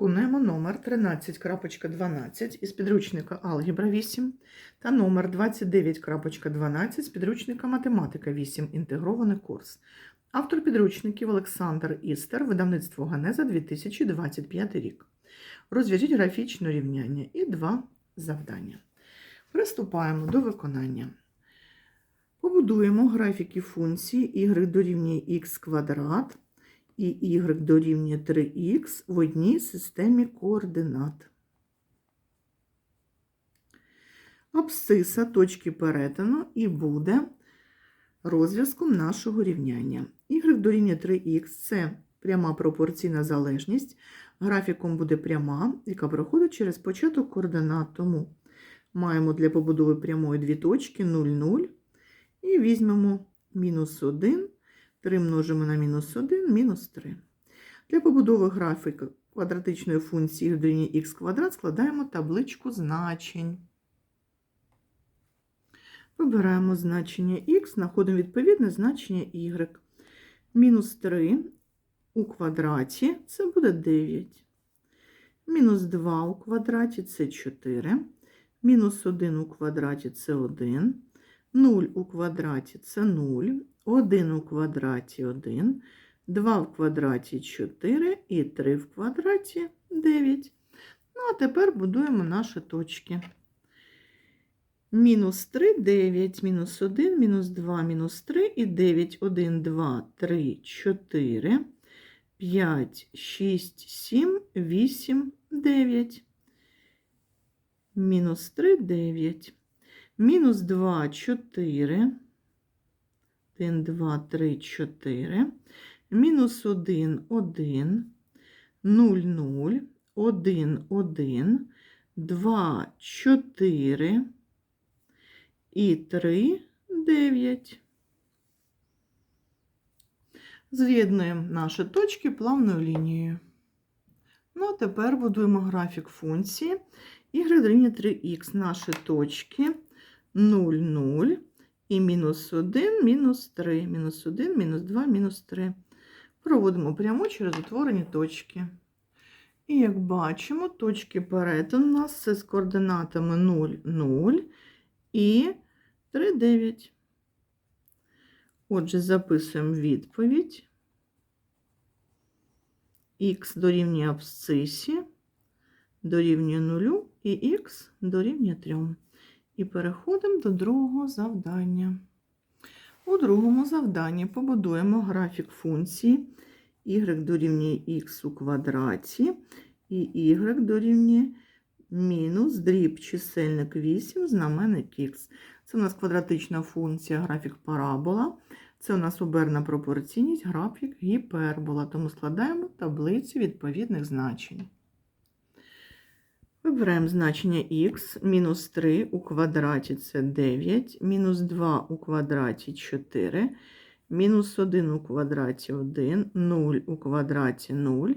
Виконуємо номер 13.12 із підручника Алгебра 8 та номер 29.12 з підручника Математика 8. Інтегрований курс. Автор підручників Олександр Істер, видавництво Ганеза 2025 рік. Розв'яжіть графічне рівняння і два завдання. Приступаємо до виконання. Побудуємо графіки функції y дорівнює x квадрат і y дорівнює 3х в одній системі координат. Абсциса точки перетину і буде розв'язком нашого рівняння. y дорівнює 3х це пряма пропорційна залежність. Графіком буде пряма, яка проходить через початок координат. Тому маємо для побудови прямої дві точки 0, 0. І візьмемо мінус 1. 3 множимо на мінус 1, мінус 3. Для побудови графіка квадратичної функції y дорівнює х квадрат складаємо табличку значень. Вибираємо значення х, знаходимо відповідне значення y. Мінус 3 у квадраті це буде 9. Мінус 2 у квадраті це 4. Мінус 1 у квадраті це 1. 0 у квадраті це 0. 1 у квадраті 1, 2 в квадраті 4 і 3 в квадраті 9. Ну, а тепер будуємо наші точки. Мінус 3, 9, мінус 1, мінус 2, мінус 3 і 9, 1, 2, 3, 4, 5, 6, 7, 8, 9. Мінус 3, 9. Мінус 2, 4. 1, 2, 3, 4, мінус 1, 1, 0, 0, 1, 1, 2, 4 і 3, 9. З'єднуємо наші точки плавною лінією. Ну, а тепер будуємо графік функції y дорівнює 3х. Наші точки 0, 0, і мінус 1, мінус 3, мінус 1, мінус 2, мінус 3. Проводимо прямо через утворені точки. І як бачимо, точки перетину у нас це з координатами 0, 0 і 3, 9. Отже, записуємо відповідь. Х дорівнює абсцисі, дорівнює 0 і х дорівнює 3. І переходимо до другого завдання. У другому завданні побудуємо графік функції y дорівнює х у квадраті і y дорівнює мінус дріб чисельник 8 знаменник х. Це у нас квадратична функція, графік парабола. Це у нас оберна пропорційність, графік гіпербола. Тому складаємо таблицю відповідних значень. Вибираємо значення х, мінус 3 у квадраті це 9, мінус 2 у квадраті 4, мінус 1 у квадраті 1, 0 у квадраті 0,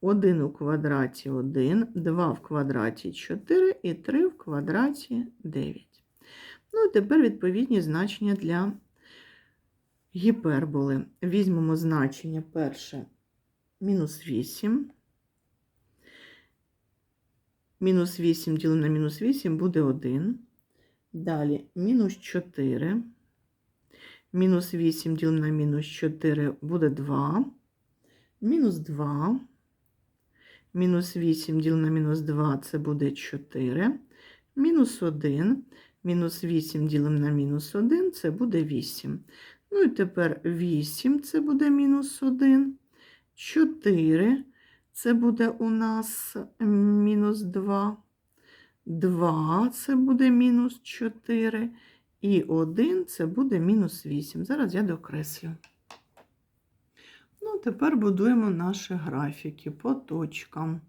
1 у квадраті 1, 2 в квадраті 4 і 3 в квадраті 9. Ну, і тепер відповідні значення для гіперболи. Візьмемо значення перше мінус 8. Мінус 8 ділимо на мінус 8 буде 1. Далі мінус 4. Мінус 8 ділимо на мінус 4 буде 2. Мінус 2. Мінус 8 ділимо на мінус 2 це буде 4. Мінус 1. Мінус 8 ділимо на мінус 1 це буде 8. Ну і тепер 8 це буде мінус 1. 4 це буде у нас мінус 2. 2 це буде мінус 4. І 1 це буде мінус 8. Зараз я докреслю. Ну, тепер будуємо наші графіки по точкам.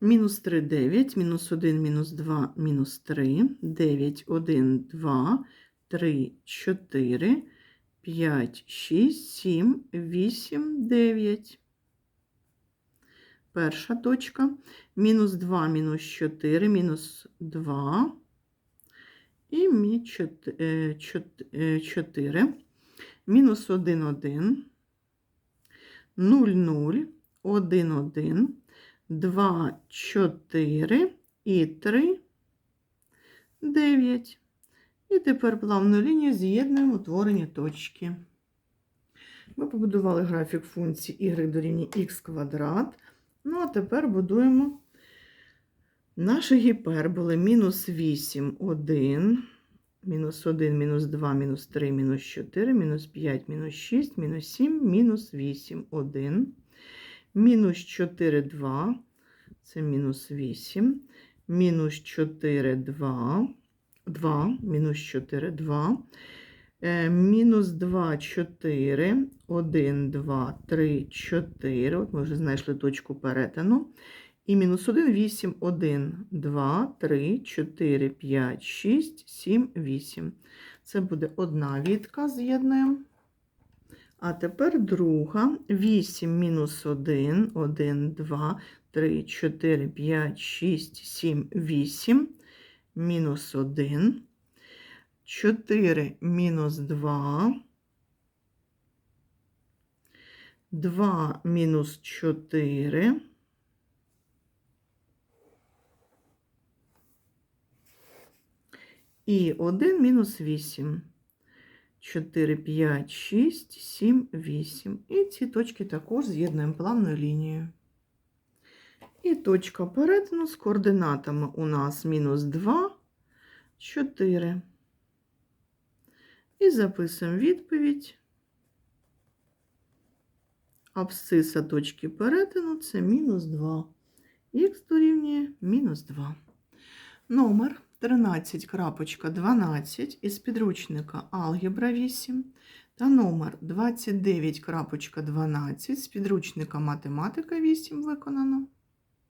Мінус 3, 9, мінус 1, мінус 2, мінус 3, 9, 1, 2, 3, 4, 5, 6, 7, 8, 9. Перша точка. Мінус 2, мінус 4, мінус 2 і 4. Мінус 1, 1, 0, 0, 1, 1, 2, 4 і 3, 9. І тепер плавну лінію з'єднуємо утворені точки. Ми побудували графік функції y дорівнює х квадрат. Ну, а тепер будуємо наші гіперболи. Мінус 8, 1, мінус 1, мінус 2, мінус 3, мінус 4, мінус 5, мінус 6, мінус 7, мінус 8, 1, мінус 4, 2, це мінус 8, мінус 4, 2, 2, мінус 4, 2, Е, Мінус 2, 4, 1, 2, 3, 4. От ми вже знайшли точку перетину. І мінус 1, 8, 1, 2, 3, 4, 5, 6, 7, 8. Це буде одна відка, з'єднуємо. А тепер друга. 8 мінус 1, 1, 2, 3, 4, 5, 6, 7, 8. Мінус 1. 4 мінус 2. 2 мінус 4. І 1 мінус 8. 4, 5, 6, 7, 8. І ці точки також з'єднуємо плавною лінією. І точка перетину з координатами у нас мінус 2, 4. І записуємо відповідь. Абсциса точки перетину це мінус 2. Х дорівнює мінус 2. Номер 13.12 із підручника Алгебра 8 та номер 29.12 з підручника Математика 8 виконано.